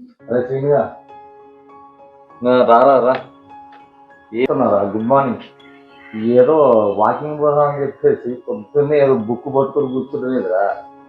అరే శ్రీనిగా రారా రా. ఏమన్నారా గుడ్ మార్నింగ్ ఏదో వాకింగ్ పోదామని చెప్పేసి పొద్దున్నే ఏదో బుక్ పట్టుకొని కూర్చుంటలేదురా.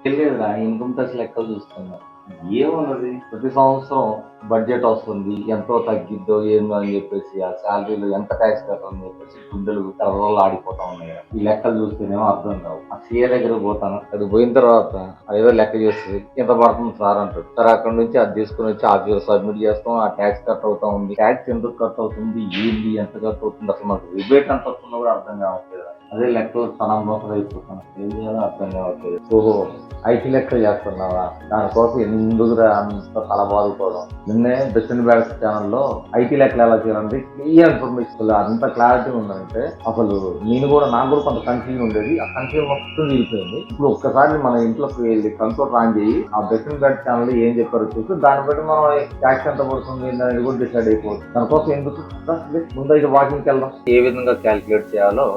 తెలియదురా ఇన్కమ్ టాక్స్ లెక్కలు చూస్తున్నా. ఏమున్నది? ప్రతి సంవత్సరం బడ్జెట్ వస్తుంది ఎంతో తగ్గిద్దో ఏందో అని చెప్పేసి ఆ శాలరీలు ఎంత ట్యాక్స్ కట్టాలని చెప్పేసి గుండెలు కర్రలు ఆడిపోతా ఉన్నాయి ఈ లెక్కలు చూస్తేనేమో అర్థం కావు. ఆ సీఏ దగ్గర పోతాను. అది పోయిన తర్వాత ఏదో లెక్క చేస్తుంది ఎంత పడుతుంది సార్ అంటాడు. సార్ అక్కడ నుంచి అది తీసుకుని వచ్చి ఆఫీస్ సబ్మిట్ చేస్తాం ఆ ట్యాక్స్ కట్ అవుతా ఉంది. ట్యాక్స్ ఎందుకు కట్ అవుతుంది? ఏంది? ఎంత కట్ అవుతుంది? అసలు మనకు రిబేట్ ఎంత వస్తుందో కూడా అర్థం కావట్లేదు. అదే లెక్కలు స్థలం మోసం అయిపోతాను ఏం చేయాలో అర్థం కావట్లేదు. ఓహో ఐటీ లెక్కలు చేస్తున్నావా? దానికోసం ఎందుకురా అంత తల బాదుకోవడం నిన్నే దక్షిణ బ్యాడ్స్ ఛానల్లో ఐటీ లెక్కలు ఎలా చేయాలంటే క్లియర్ ఇన్ఫర్మేషన్ అంత క్లారిటీ ఉందంటే అసలు నేను కూడా నాకు కూడా కొంత కన్ఫ్యూజన్ ఉండేది. ఆ కన్ఫ్యూజన్ మొత్తం తీరిపోయింది. ఇప్పుడు ఒక్కసారి మన ఇంట్లోకి వెళ్ళి కంప్యూటర్ ఆన్ చేయి. ఆ దక్షిణ బ్యాగ్ ఛానల్ ఏం చెప్పారో చూసి దాన్ని బట్టి మనం ట్యాక్స్ ఎంత పడుతుంది అనేది కూడా డిసైడ్ అయిపోతుంది దానికోసం ఎందుకు? ముందు అయితే వాకింగ్కి వెళ్దాం. ఏ విధంగా క్యాలిక్యులేట్ చేయాలో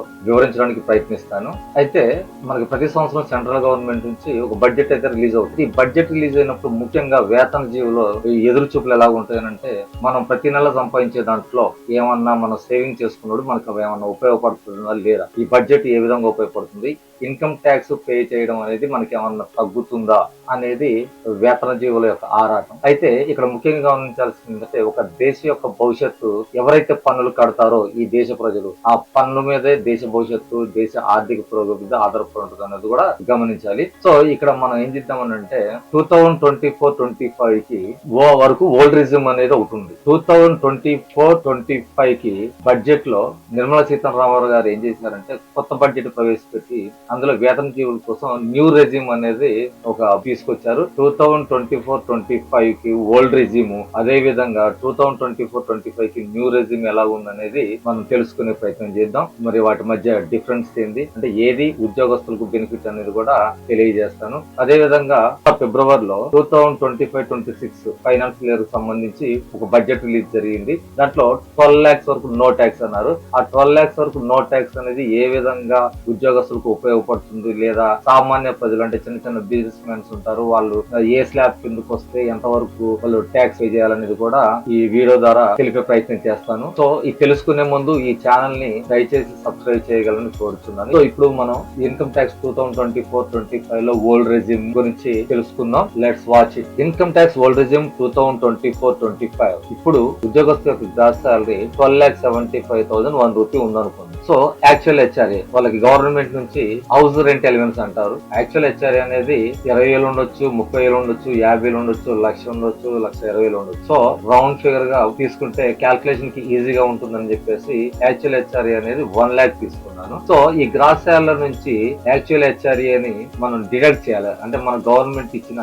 వివరించడానికి ప్రయత్నిస్తాను. అయితే మనకి ప్రతి సంవత్సరం సెంట్రల్ గవర్నమెంట్ నుంచి ఒక బడ్జెట్ అయితే రిలీజ్ అవుతుంది. ఈ బడ్జెట్ రిలీజ్ అయినప్పుడు ముఖ్యంగా వేతన జీవులో ఈ ఎదురు చూపులు ఎలా ఉంటాయనంటే మనం ప్రతి నెల సంపాదించే దాంట్లో ఏమన్నా మనం సేవింగ్ చేసుకున్నాడు మనకు ఏమన్నా ఉపయోగపడుతుందా లేదా? ఈ బడ్జెట్ ఏ విధంగా ఉపయోగపడుతుంది? ఇన్కమ్ ట్యాక్స్ పే చేయడం అనేది మనకి ఏమన్నా తగ్గుతుందా అనేది వేతన జీవుల యొక్క ఆరాటం. అయితే ఇక్కడ ముఖ్యంగా గమనించాల్సింది ఏంటంటే ఒక దేశ యొక్క భవిష్యత్తు ఎవరైతే పన్నులు కడతారో ఈ దేశ ప్రజలు ఆ పన్ను మీదే దేశ భవిష్యత్తు దేశ ఆర్థిక పురోగతి మీద ఆధారపడి ఉంటుంది అనేది కూడా గమనించాలి. సో ఇక్కడ మనం ఏం చేద్దామని అంటే two thousand twenty four twenty ఫైవ్కి ఓ వరకు ఓల్డ్రిజం అనేది ఒకటి ఉంది. Two thousand twenty four twenty ఫైవ్కి బడ్జెట్లో నిర్మలా సీతారామరావు గారు ఏం చేశారంటే కొత్త బడ్జెట్ ప్రవేశపెట్టి అందులో వేతన జీవుల కోసం న్యూ రెజిమ్ అనేది ఒక తీసుకొచ్చారు. Two thousand twenty four twenty ఫైవ్కి ఓల్డ్ రెజిమ్. అదే విధంగా two thousand twenty four twenty ఫైవ్కి న్యూ రెజిమ్ ఎలా ఉందనేది మనం తెలుసుకునే ప్రయత్నం చేద్దాం. మరి వాటి మధ్య డిఫరెన్స్ ఏంది? అంటే ఏది ఉద్యోగస్తులకు బెనిఫిట్ అనేది కూడా తెలియజేస్తాను. అదే విధంగా ఫిబ్రవరిలో two thousand twenty five twenty six financial year సంబంధించి ఒక బడ్జెట్ రిలీజ్ జరిగింది. దాంట్లో ట్వెల్వ్ లాక్స్ వరకు నో ట్యాక్స్ అన్నారు. ఆ ట్వెల్వ్ లాక్స్ వరకు నో ట్యాక్స్ అనేది ఏ విధంగా ఉద్యోగస్తులకు ఉపయోగ ఉపయోగపడుతుంది లేదా సామాన్య ప్రజలు అంటే చిన్న చిన్న బిజినెస్ మెన్స్ ఉంటారు వాళ్ళు ఏ స్లాబ్ కిందకు వస్తే ఎంత వరకు వాళ్ళు ట్యాక్స్ పే చేయాలనేది కూడా ఈ వీడియో ద్వారా తెలిపే ప్రయత్నం చేస్తాను. సో ఇది తెలుసుకునే ముందు ఈ ఛానల్ని దయచేసి సబ్స్క్రైబ్ చేయగలని కోరుతున్నాను సో ఇప్పుడు మనం income tax two thousand twenty four twenty ఫైవ్లో ఓల్డ్ రెజ్యూమ్ గురించి తెలుసుకుందాం. Let's watch it income tax old resume two thousand twenty four twenty five ఇప్పుడు ఉద్యోగస్తు యొక్క gross salary twelve lakh seventy five thousand one rupee ఉందనుకోండి. So actual HRA వాళ్ళకి government నుంచి house rent elements అంటారు. Actual HRA అనేది ఇరవై వేలు ఉండొచ్చు ముప్పై వేలు ఉండొచ్చు యాభై వేలు ఉండొచ్చు లక్ష ఉండొచ్చు లక్ష ఇరవై వేలు ఉండొచ్చు. సో రౌండ్ ఫిగర్గా తీసుకుంటే క్యాల్కులేషన్కి ఈజీగా ఉంటుందని చెప్పేసి యాక్చువల్ హెచ్ఆర్ఏ అనేది వన్ ల్యాక్ తీసుకున్నాను. సో ఈ గ్రాస్ శాలరీ నుంచి యాక్చువల్ హెచ్ఆర్ఏ ని మనం డిడక్ట్ చేయాలి. అంటే మన గవర్నమెంట్ ఇచ్చిన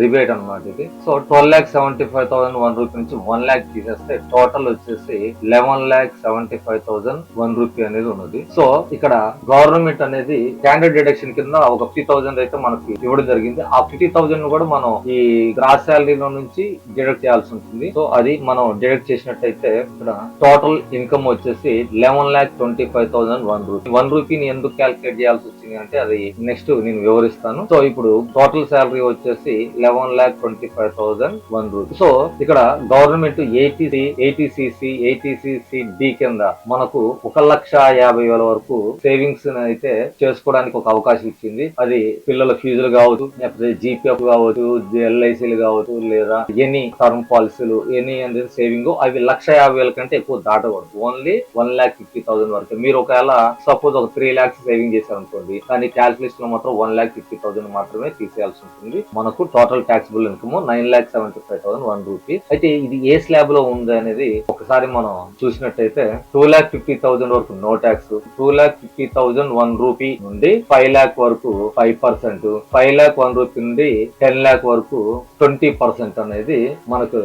రిబేట్ అన్నమాట ఇది. So twelve lakh seventy five thousand one rupee నుంచి వన్ ల్యాక్ తీసేస్తే టోటల్ వచ్చేసి eleven lakh seventy five thousand one rupee అనేది ఉన్నది. సో ఇక్కడ గవర్నమెంట్ అనేది స్టాండర్డ్ డిడక్షన్ కింద ఒక ఫిఫ్టీ థౌసండ్ అయితే మనకి ఇవ్వడం జరిగింది. ఆ ఫిఫ్టీ థౌసండ్ కూడా మనం ఈ గ్రాస్ శాలరీలో నుంచి డిడక్ట్ చేయాల్సి ఉంటుంది. సో అది మనం డిడక్ట్ చేసినట్టయితే ఇక్కడ టోటల్ ఇన్కమ్ వచ్చేసి eleven lakh twenty five thousand one rupee one రూపీని ఎందుకు క్యాల్కులేట్ చేయాల్సి వచ్చింది అంటే అది నెక్స్ట్ నేను వివరిస్తాను. సో ఇప్పుడు టోటల్ శాలరీ వచ్చేసి eleven lakh twenty five thousand one rupee so ఇక్కడ government eighty C eighty C C eighty C C D కింద మనకు ఒక లక్ష యాభై వేల వరకు సేవింగ్స్ అయితే చేసుకోవడానికి ఒక అవకాశం ఇచ్చింది. అది పిల్లల ఫీజులు కావచ్చు లేకపోతే జీపీఎఫ్ కావచ్చు ఎల్ఐసీలు కావచ్చు లేదా ఎనీ టర్మ్ పాలసీలు ఎనీ అండ్ సేవింగ్ అవి లక్ష యాభై వేల కంటే ఎక్కువ దాటకూడదు. Only one lakh fifty thousand వరకు. మీరు ఒకవేళ సపోజ్ ఒక త్రీ ల్యాక్స్ సేవింగ్ చేశారనుకోండి కానీ క్యాల్కులేషన్లో మాత్రం వన్ ల్యాక్ ఫిఫ్టీ థౌసండ్ మాత్రమే తీసేయాల్సి ఉంటుంది. మనకు total taxable income nine lakh seventy five thousand one rupee అయితే ఇది ఏ స్లాబ్లో ఉంది అనేది ఒకసారి మనం చూసినట్టయితే టూ ల్యాక్ ఫిఫ్టీ థౌసండ్ వరకు no tax two lakh fifty thousand one rupee నుండి ఫైవ్ ల్యాక్ వరకు five percent five lakh one rupee నుండి టెన్ ల్యాక్ వరకు ట్వంటీ పర్సెంట్ అనేది మనకు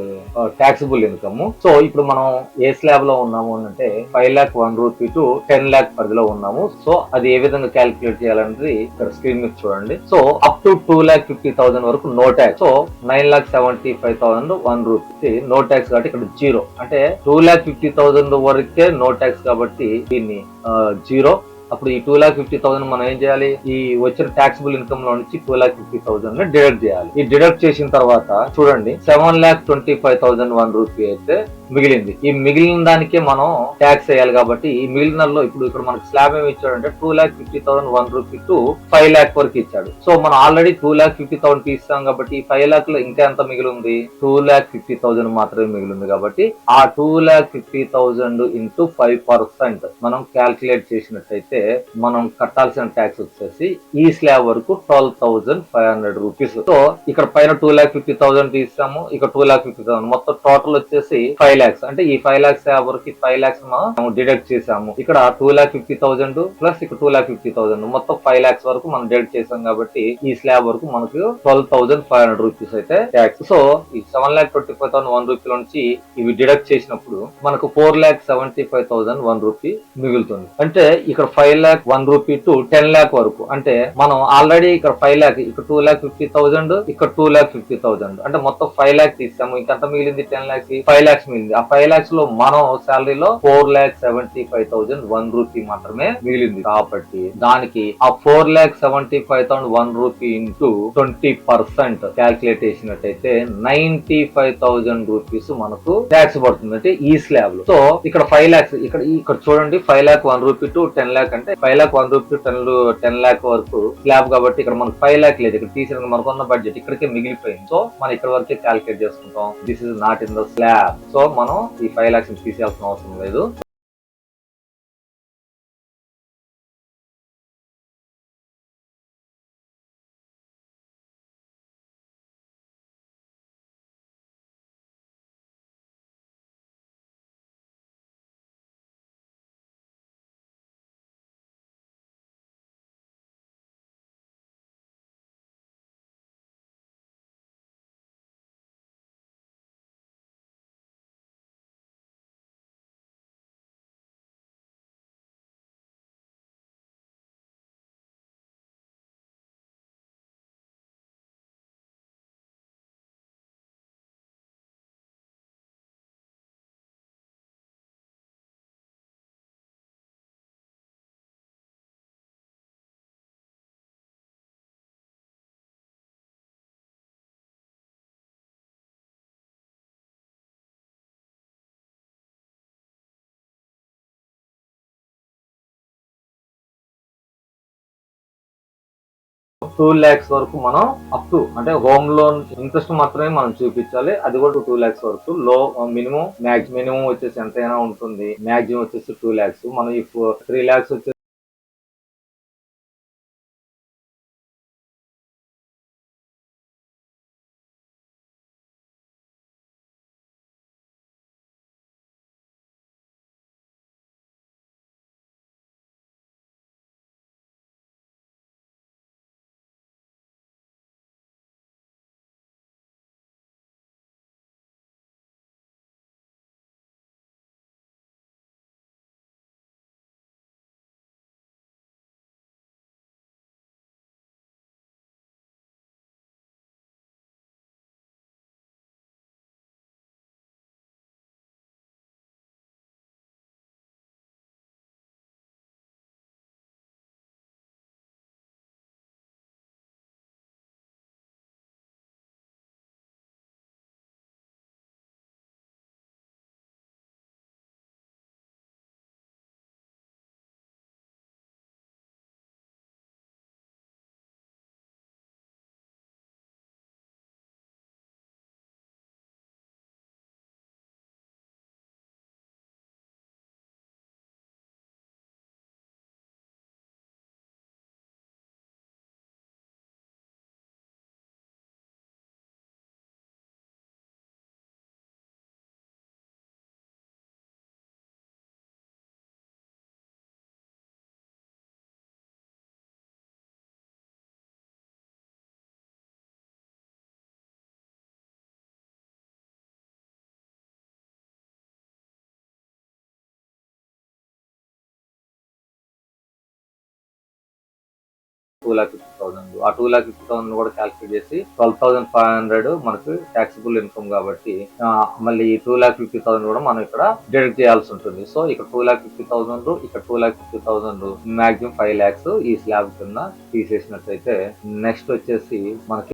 ట్యాక్సిబుల్ ఇన్కమ్ సో ఇప్పుడు మనం ఏ స్లాబ్లో ఉన్నాము అంటే five lakh one rupee to ten lakh పరిధిలో ఉన్నాము. సో అది ఏ విధంగా క్యాలిక్యులేట్ చేయాలనేది ఇక్కడ స్క్రీన్ మీద చూడండి. So up to two lakh fifty thousand వరకు no tax so nine lakh seventy five thousand one rupee no tax కాబట్టి ఇక్కడ జీరో అంటే టూ ల్యాక్ ఫిఫ్టీ థౌసండ్ వరకే నో ట్యాక్స్ కాబట్టి దీన్ని జీరో అప్పుడు ఈ టూ లాక్ ఫిఫ్టీ థౌసండ్ మనం ఏం చేయాలి? ఈ వచ్చిన ట్యాక్సిబుల్ ఇన్కమ్లో నుంచి two lakh fifty thousand deduct చేయాలి. ఈ డిడక్ట్ చేసిన తర్వాత చూడండి seven lakh twenty five thousand one rupee అయితే మిగిలింది. ఈ మిగిలిన దానికే మనం ట్యాక్స్ వేయాలి కాబట్టి ఈ మిగిలినలో ఇప్పుడు ఇక్కడ మనకి స్లాబ్ ఏమి ఇచ్చాడంటే two lakh fifty thousand one rupee to five lakh వరకు ఇచ్చాడు. సో మనం already two lakh fifty thousand తీస్తాం కాబట్టి ఈ ఫైవ్ ల్యాక్లో ఇంకా ఎంత మిగిలి ఉంది టూ ల్యాక్ ఫిఫ్టీ థౌసండ్ మాత్రమే మిగిలింది కాబట్టి ఆ two lakh fifty thousand into five percent మనం క్యాల్కులేట్ చేసినట్టయితే మనం కట్టాల్సిన ట్యాక్స్ వచ్చేసి ఈ స్లాబ్ వరకు twelve thousand five hundred rupees so ఇక్కడ పైన టూ ల్యాక్ ఫిఫ్టీ థౌసండ్ తీసాము ఇక్కడ టూ ల్యాక్ ఫిఫ్టీ థౌసండ్ మొత్తం టోటల్ వచ్చేసి ఫైవ్ ల్యాక్స్ అంటే ఈ ఫైవ్ లాక్స్ వరకు ఫైవ్ ల్యాక్స్ మనం డిడక్ట్ చేసాము ఇక్కడ two lakh fifty thousand plus ఇక్కడ టూ ల్యాక్ ఫిఫ్టీ థౌసండ్ మొత్తం ఫైవ్ లాక్స్ వరకు మనం డిడక్ట్ చేసాం కాబట్టి ఈ స్లాబ్ వరకు మనకు twelve thousand five hundred rupees అయితే ట్యాక్స్ సో ఈ seven lakh twenty five thousand one rupee నుంచి ఇవి డిడక్ట్ చేసినప్పుడు మనకు four lakh seventy five thousand one rupee మిగులుతుంది. అంటే ఇక్కడ five lakh one rupee to ten lakh వరకు. అంటే మనం ఆల్రెడీ ఇక్కడ ఫైవ్ ల్యాక్ ఇక్కడ టూ ల్యాక్ ఫిఫ్టీ థౌసండ్ ఇక్కడ టూ ల్యాక్ ఫిఫ్టీ థౌసండ్ అంటే మొత్తం ఫైవ్ లాక్ తీసాము. ఇంకంత మిగిలింది టెన్ లాక్స్ ఫైవ్ ల్యాక్స్ మిగిలింది. ఆ ఫైవ్ లాక్స్లో మనం శాలరీలో four lakh seventy five thousand one rupee మాత్రమే మిగిలింది. కాబట్టి దానికి ఆ four lakh seventy five thousand one rupee into twenty percent calculate చేసినట్టయితే నైన్టీ ఫైవ్ థౌసండ్ రూపీస్ మనకు ట్యాక్స్ పడుతుంది. అంటే ఈ స్లాబ్లో. సో ఇక్కడ ఫైవ్ లాక్స్ ఇక్కడ ఇక్కడ చూడండి five lakh one rupee to ten lakh అంటే five lakh one rupee ten ten lakh వరకు స్లాబ్ కాబట్టి ఇక్కడ మనకు ఫైవ్ లాక్ లేదు. ఇక్కడ తీసిన మనకున్న బడ్జెట్ ఇక్కడికే మిగిలిపోయింది. సో మనం ఇక్కడ వరకే క్యాల్కులేట్ చేసుకుంటాం. This is not in the slab so మనం ఈ ఫైవ్ లాక్స్ తీసేయాల్సిన అవసరం లేదు. టూ ల్యాక్స్ వరకు మనం అప్ టు అంటే హోమ్ లోన్ ఇంట్రెస్ట్ మాత్రమే మనం చూపించాలి. అది కూడా టూ ల్యాక్స్ వరకు. లో మినిమం మ్యాక్స్ మినిమం వచ్చేసి ఎంతైనా ఉంటుంది. మాక్సిమం వచ్చేసి టూ ల్యాక్స్ మనం ఇప్పుడు త్రీ ల్యాక్స్ వచ్చేసి టూ లాక్ ఫిఫ్టీ థౌసండ్ ఆ టూ లాక్ ఫిఫ్టీ థౌసండ్ కూడా క్యాల్కులేట్ చేసి ట్వెల్వ్ థౌసండ్ ఫైవ్ హండ్రెడ్ మనకు ట్యాక్సిబుల్ ఇన్కమ్ కాబట్టి మళ్ళీ ఈ టూ లాక్ ఫిఫ్టీ థౌసండ్ కూడా మనం ఇక్కడ డిడక్ట్ చేయాల్సి ఉంటుంది. సో ఇక్కడ టూ లాక్ ఫిఫ్టీ థౌసండ్ ఇక్కడ two lakh fifty thousand maximum five lakhs ఈ స్లాబ్ కింద తీసేసినట్లయితే నెక్స్ట్ వచ్చేసి మనకి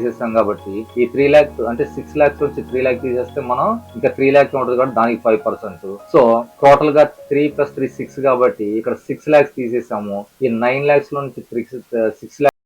తీసేస్తాం కాబట్టి ఈ త్రీ ల్యాక్స్ అంటే సిక్స్ ల్యాక్స్ నుంచి త్రీ లాక్స్ తీసేస్తే మనం ఇంకా త్రీ ల్యాక్స్ ఉంటుంది కాబట్టి దానికి ఫైవ్ పర్సెంట్ సో టోటల్గా త్రీ ప్లస్ త్రీ సిక్స్ కాబట్టి ఇక్కడ సిక్స్ ల్యాక్స్ తీసేసాము. ఈ నైన్ ల్యాక్స్లో నుంచి త్రీ సిక్స్ ల్యాక్స్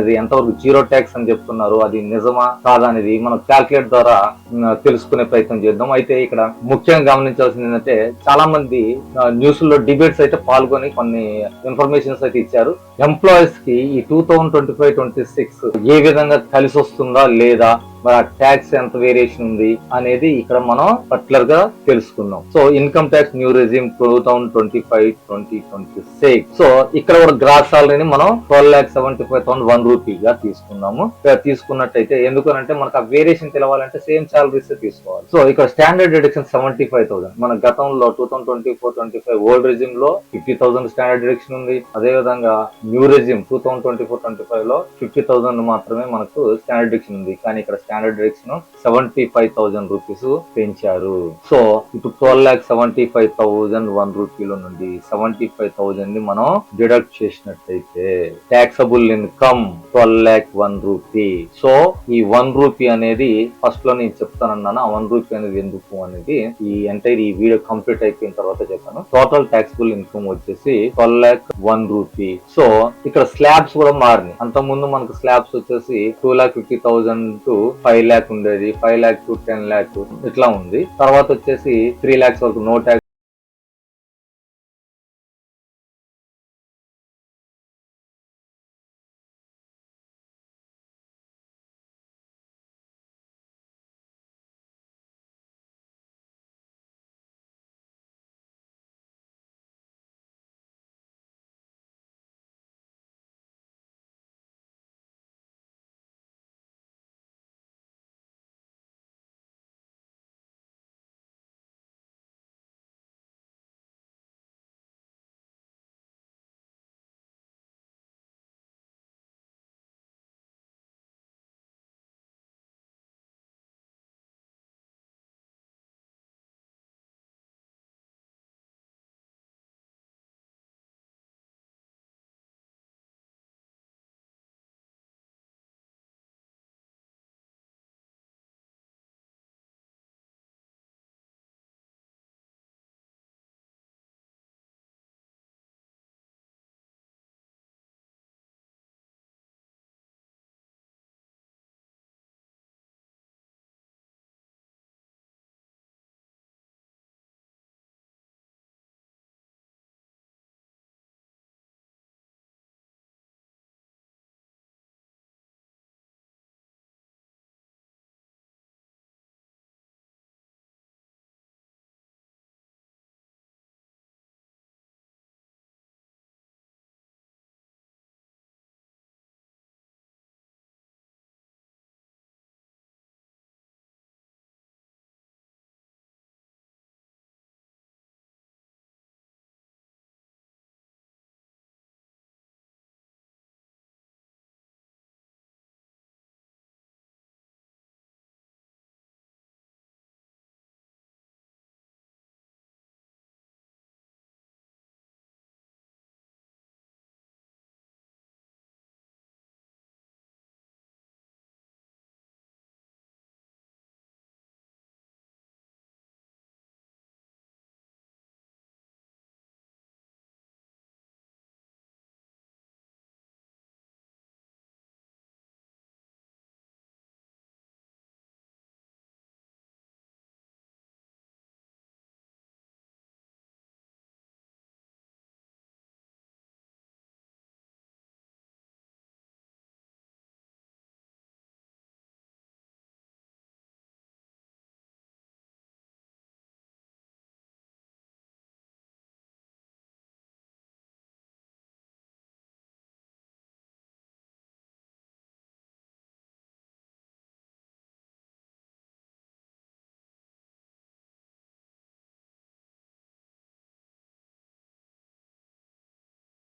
అది ఎంతవరకు జీరో ట్యాక్స్ అని చెప్తున్నారు అది నిజమా కాదా అనేది మనం క్యాల్కులేట్ ద్వారా తెలుసుకునే ప్రయత్నం చేద్దాం. అయితే ఇక్కడ ముఖ్యంగా గమనించాల్సింది ఏంటంటే చాలా మంది న్యూస్లో డిబేట్స్ అయితే పాల్గొని కొన్ని ఇన్ఫర్మేషన్స్ అయితే ఇచ్చారు. ఎంప్లాయీస్కి ఈ two thousand twenty five twenty six ఏ విధంగా కలిసి వస్తుందా లేదా మరి ఆ ట్యాక్స్ ఎంత వేరియేషన్ ఉంది అనేది ఇక్కడ మనం పర్టికులర్గా తెలుసుకుందాం. So income tax new regime two thousand twenty five twenty twenty six so ఇక్కడ కూడా గ్రాస్ సాలరీని మనం twelve lakh seventy five thousand one రూపీగా తీసుకున్నాము. ఇక్కడ తీసుకున్నట్టయితే ఎందుకనంటే మనకు ఆ వేరియేషన్ తెలవాలంటే సేమ్ సాలరీస్ తీసుకోవాలి. సో ఇక్కడ standard deduction seventy five thousand మన గతంలో two thousand twenty four twenty five old రెజ్యూమ్లో fifty thousand standard deduction ఉంది. అదే విధంగా new regime two thousand twenty four twenty ఫైవ్లో ఫిఫ్టీ థౌసండ్ మాత్రమే మనకు స్టాండర్డ్ డిడక్షన్ ఉంది. కానీ ఇక్కడ standard deduction seventy five thousand rupees పెంచారు. సో ఇప్పుడు twelve lakh seventy five thousand one రూపీల నుండి సెవెంటీ ఫైవ్ థౌసండ్ని మనం డిడక్ట్ చేసినట్లయితే taxable income twelve lakh one rupee so ఈ వన్ రూపీ అనేది ఫస్ట్లో నేను చెప్తానన్నాను? ఆ వన్ రూపీ అనేది ఎందుకు అనేది ఈ ఎంటైర్ ఈ వీడియో కంప్లీట్ అయిపోయిన తర్వాత చెప్పాను. టోటల్ ట్యాక్సబుల్ ఇన్కమ్ వచ్చేసి twelve lakh one rupee so ఇక్కడ స్లాబ్స్ కూడా మారినాయి. అంత ముందు మనకు స్లాబ్స్ వచ్చేసి two lakh fifty thousand to five lakh ఉండేది five lakh to ten lakh ఇట్లా ఉంది. తర్వాత వచ్చేసి త్రీ ల్యాక్స్ వరకు నో ట్యాక్స్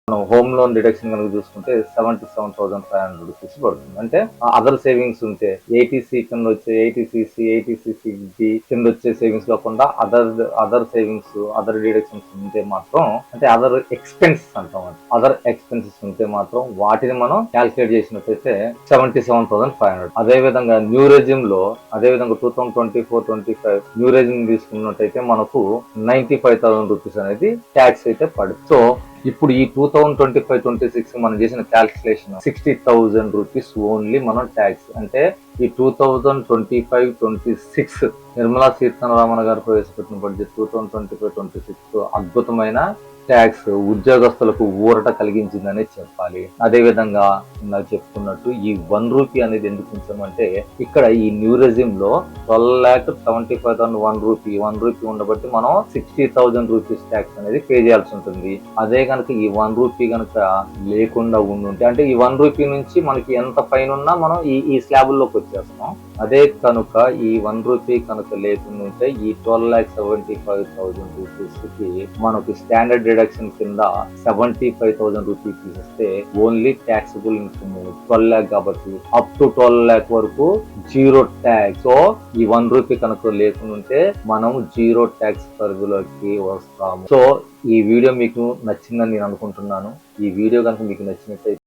మనం హోమ్ లోన్ డిడక్షన్ కనుక చూసుకుంటే seventy seven thousand five hundred rupees పడుతుంది. అంటే అదర్ సేవింగ్స్ ఉంటే ఏటీసీ కింద వచ్చే ఏటీసీసీ ఏటీసీసీ కింద వచ్చే సేవింగ్స్ కాకుండా other other savings other deductions ఉంటే మాత్రం అంటే అదర్ ఎక్స్పెన్సెస్ అంటాం అదర్ ఎక్స్పెన్సెస్ ఉంటే మాత్రం వాటిని మనం క్యాల్కులేట్ చేసినట్టయితే seventy seven thousand five hundred. అదే విధంగా న్యూ రెజ్యూమ్లో అదే విధంగా two thousand twenty four twenty five new regime తీసుకున్నట్టయితే మనకు నైన్టీ ఫైవ్ థౌసండ్ రూపీస్ అనేది ట్యాక్స్ అయితే పడుతుంది. సో ఇప్పుడు ఈ two thousand twenty five twenty six మనం చేసిన calculation sixty thousand rupees only మనం ట్యాక్స్ అంటే ఈ two thousand twenty five twenty six Nirmala Sitharaman garu ప్రవేశపెట్టిన budget two thousand twenty five twenty six అద్భుతమైన ట్యాక్స్ ఉద్యోగస్తులకు ఊరట కలిగించిందనే చెప్పాలి. అదేవిధంగా నాకు చెప్తున్నట్టు ఈ వన్ రూపీ అనేది ఎందుకు ఉంచామంటే ఇక్కడ ఈ new రెజిమ్లో twelve lakh seventy five thousand one rupee one rupee ఉండబట్టి మనం సిక్స్టీ థౌసండ్ రూపీస్ ట్యాక్స్ అనేది పే చేయాల్సి ఉంటుంది. అదే కనుక ఈ వన్ రూపీ కనుక లేకుండా ఉండుంటే అంటే ఈ వన్ రూపీ నుంచి మనకి ఎంత ఫైన్ ఉన్నా మనం ఈ ఈ స్లాబుల్లోకి వచ్చేస్తాం. అదే కనుక ఈ వన్ రూపీ కనుక లేకుండా ఉంటే ఈ twelve lakh seventy five thousand రూపీస్కి మనకి స్టాండర్డ్ డిడక్షన్ కింద సెవెంటీ ఫైవ్ థౌసండ్ రూపీస్ తీసేస్తే only taxable income twelve lakh కాబట్టి అప్ టు ట్వెల్వ్ ల్యాక్ వరకు జీరో ట్యాక్స్ సో ఈ వన్ రూపీ కనుక లేకుండా ఉంటే మనం జీరో ట్యాక్స్ పరిధిలోకి వస్తాము. సో ఈ వీడియో మీకు నచ్చిందని నేను అనుకుంటున్నాను. ఈ వీడియో కనుక మీకు నచ్చినట్టయితే